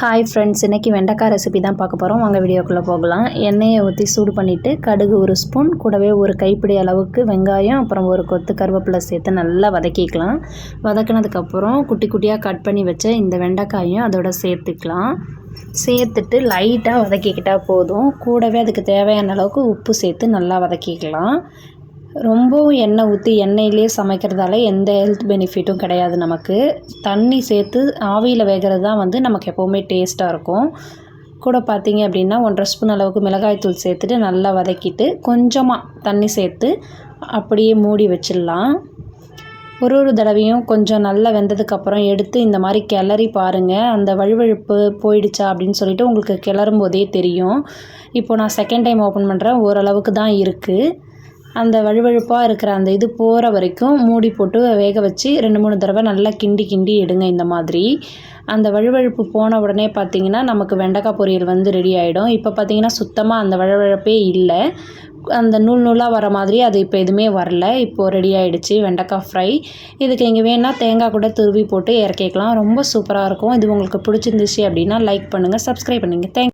Hi friends இன்றைக்கி வெண்டைக்காய் recipe தான் பார்க்க போகிறோம் வாங்க வீடியோக்குள்ளே போகலாம். எண்ணெயை ஊற்றி சூடு பண்ணிவிட்டு கடுகு ஒரு ஸ்பூன் கூடவே ஒரு கைப்பிடி அளவுக்கு வெங்காயம் அப்புறம் ஒரு கொத்து கருவேப்பிலை சேர்த்து நல்லா வதக்கிக்கலாம். வதக்கினதுக்கப்புறம் குட்டி குட்டியாக கட் பண்ணி வச்ச இந்த வெண்டைக்காயும் அதோட சேர்த்துக்கலாம். சேர்த்துட்டு லைட்டாக வதக்கிக்கிட்டால் போதும். கூடவே அதுக்கு தேவையான அளவுக்கு உப்பு சேர்த்து நல்லா வதக்கிக்கலாம். ரொம்பவும் எண்ணெய் ஊற்றி எண்ணெயிலே சமைக்கிறதால எந்த ஹெல்த் பெனிஃபிட்டும் கிடையாது நமக்கு. தண்ணி சேர்த்து ஆவியில் வேகிறது தான் வந்து நமக்கு எப்போவுமே டேஸ்ட்டாக இருக்கும். கூட பார்த்தீங்க அப்படின்னா ஒன்றரை ஸ்பூன் அளவுக்கு மிளகாய்த்தூள் சேர்த்துட்டு நல்லா வதக்கிட்டு கொஞ்சமாக தண்ணி சேர்த்து அப்படியே மூடி வச்சிடலாம். ஒரு ஒரு தடவையும் கொஞ்சம் நல்லா வெந்ததுக்கப்புறம் எடுத்து இந்த மாதிரி கிளறி பாருங்கள் அந்த வழுவழுப்பு போயிடுச்சா அப்படின்னு சொல்லிட்டு உங்களுக்கு கிளறும் போதே தெரியும். இப்போ நான் செகண்ட் டைம் ஓப்பன் பண்ணுறேன் ஓரளவுக்கு தான் இருக்குது அந்த வழுவழுப்பாக இருக்கிற அந்த இது போகிற வரைக்கும் மூடி போட்டு வேக வச்சு ரெண்டு மூணு தடவை நல்லா கிண்டி கிண்டி எடுங்க இந்த மாதிரி. அந்த வழுவழுப்பு போன உடனே பார்த்திங்கன்னா நமக்கு வெண்டைக்காய் பொரியல் வந்து ரெடி ஆகிடும் இப்போ பார்த்திங்கன்னா சுத்தமாக அந்த வழுவழுப்பே இல்லை. அந்த நூல் நூலாக வர மாதிரி அது இப்போ எதுவுமே வரல. இப்போது ரெடி ஆகிடுச்சு வெண்டைக்காய் ஃப்ரை இதுக்கு இங்கே வேணால் தேங்காய் கூட துருவி போட்டு இறக்கிக்கலாம். ரொம்ப சூப்பராக இருக்கும். இது உங்களுக்கு பிடிச்சிருந்துச்சு அப்படின்னா லைக் பண்ணுங்கள் சப்ஸ்கிரைப் பண்ணுங்கள் தேங்க்